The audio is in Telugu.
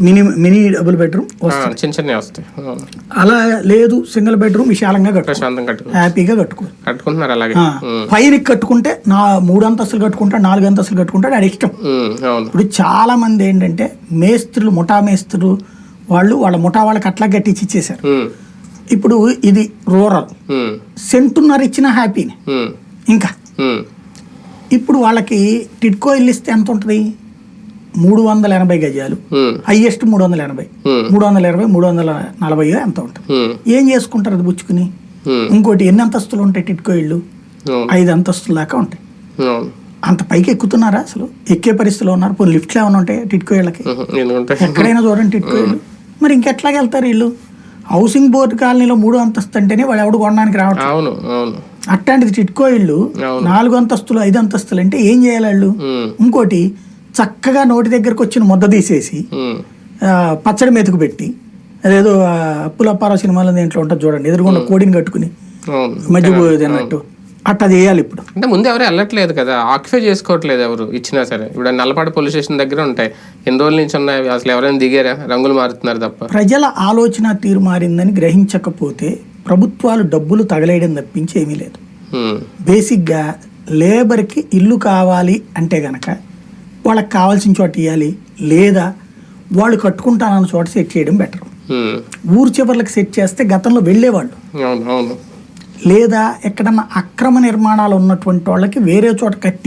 మినీ మినీ డబుల్ బెడ్రూమ్ చిన్న చిన్నవి వస్తాయి. అలా లేదు సింగిల్ బెడ్రూమ్ విశాలంగా కట్టుకు. హ్యాపీగా కట్టుకో. కట్టుకుంటున్నారు అలాగే. పైన కట్టుకుంటే నా మూడు అంతస్తులు కట్టుకుంటాడు నాలుగు అంతస్తులు కట్టుకుంటాడు అది ఇష్టం. ఇప్పుడు చాలా మంది ఏంటంటే మేస్త్రులు ముఠా మేస్త్రులు వాళ్ళు వాళ్ళ ముఠా వాళ్ళకి అట్లా కట్టించి ఇచ్చేశారు. ఉమ్, ఇప్పుడు ఇది రూరల్. సెంటున్నర ఇచ్చిన హ్యాపీని. ఇంకా. ఇప్పుడు వాళ్ళకి టిడ్కో ఇల్లు ఇస్తే ఎంత ఉంటుంది? మూడు వందల ఎనభై గజాలు. హైయెస్ట్ మూడు వందల ఎనభై. మూడు వందల ఇరవై మూడు వందల నలభై ఎంత ఉంటుంది. ఏం చేసుకుంటారు అది పుచ్చుకుని? ఇంకోటి ఎన్ని అంతస్తులు ఉంటాయి టిడ్కో ఇళ్ళు? ఐదు అంతస్తుల దాకా ఉంటాయి. అంత పైకి ఎక్కుతున్నారా అసలు? ఎక్కే పరిస్థితిలో ఉన్నారు. పోనీ లిఫ్ట్లు ఏమైనా ఉంటాయి టిడ్కో ఇళ్ళకి? ఎక్కడైనా చూడండి టిట్కో ఇల్లు మరి ఇంకెట్లాగ వెళ్తారు వీళ్ళు? హౌసింగ్ బోర్డు కాలనీలో మూడు అంతస్తు అంటేనే వాళ్ళు ఎవడు కొనడానికి రావట్లేదు. అవును అట్లాంటిది టిట్కో ఇల్లు అవును. నాలుగు అంతస్తులు ఐదు అంతస్తులు అంటే ఏం చేయాలి వాళ్ళు? ఇంకోటి చక్కగా నోటి దగ్గరకు వచ్చిన ముద్ద తీసేసి పచ్చడి మెతుకు పెట్టి అదేదో అప్పులప్పారావు సినిమాలో దేంట్లో ఉంటుంది చూడండి ఎదురుగుండా కోడిని కట్టుకుని అవును. మధ్య పోయేది అన్నట్టు. అట్లా చేయాలి ఇప్పుడు. అంటే ముందు ఎవరు వెళ్ళట్లేదు కదా ఆక్యుపై చేసుకోవట్లేదు ఎవరు ఇచ్చినా సరే. ఇప్పుడు నల్లపాడు పోలీస్ స్టేషన్ దగ్గర ఉంటాయి. ఎన్ని రోజుల నుంచి ఉన్నాయి? అసలు ఎవరైనా దిగారా? రంగులు మారుతున్నారు తప్ప. ప్రజల ఆలోచన తీరు మారిందని గ్రహించకపోతే ప్రభుత్వాలు డబ్బులు తగలేయడం తప్పించి ఏమీ లేదు బేసిక్గా లేబర్కి ఇల్లు కావాలి అంటే గనక వాళ్ళకి కావాల్సిన చోట ఇవ్వాలి లేదా వాళ్ళు కట్టుకుంటానన్న చోట సెట్ చేయడం బెటర్ ఉమ్, ఊరు చివర్లకు సెట్ చేస్తే గతంలో వెళ్ళేవాళ్ళు. లేదా ఎక్కడన్నా అక్రమ నిర్మాణాలు ఉన్నటువంటి వాళ్ళకి వేరే చోట కట్టి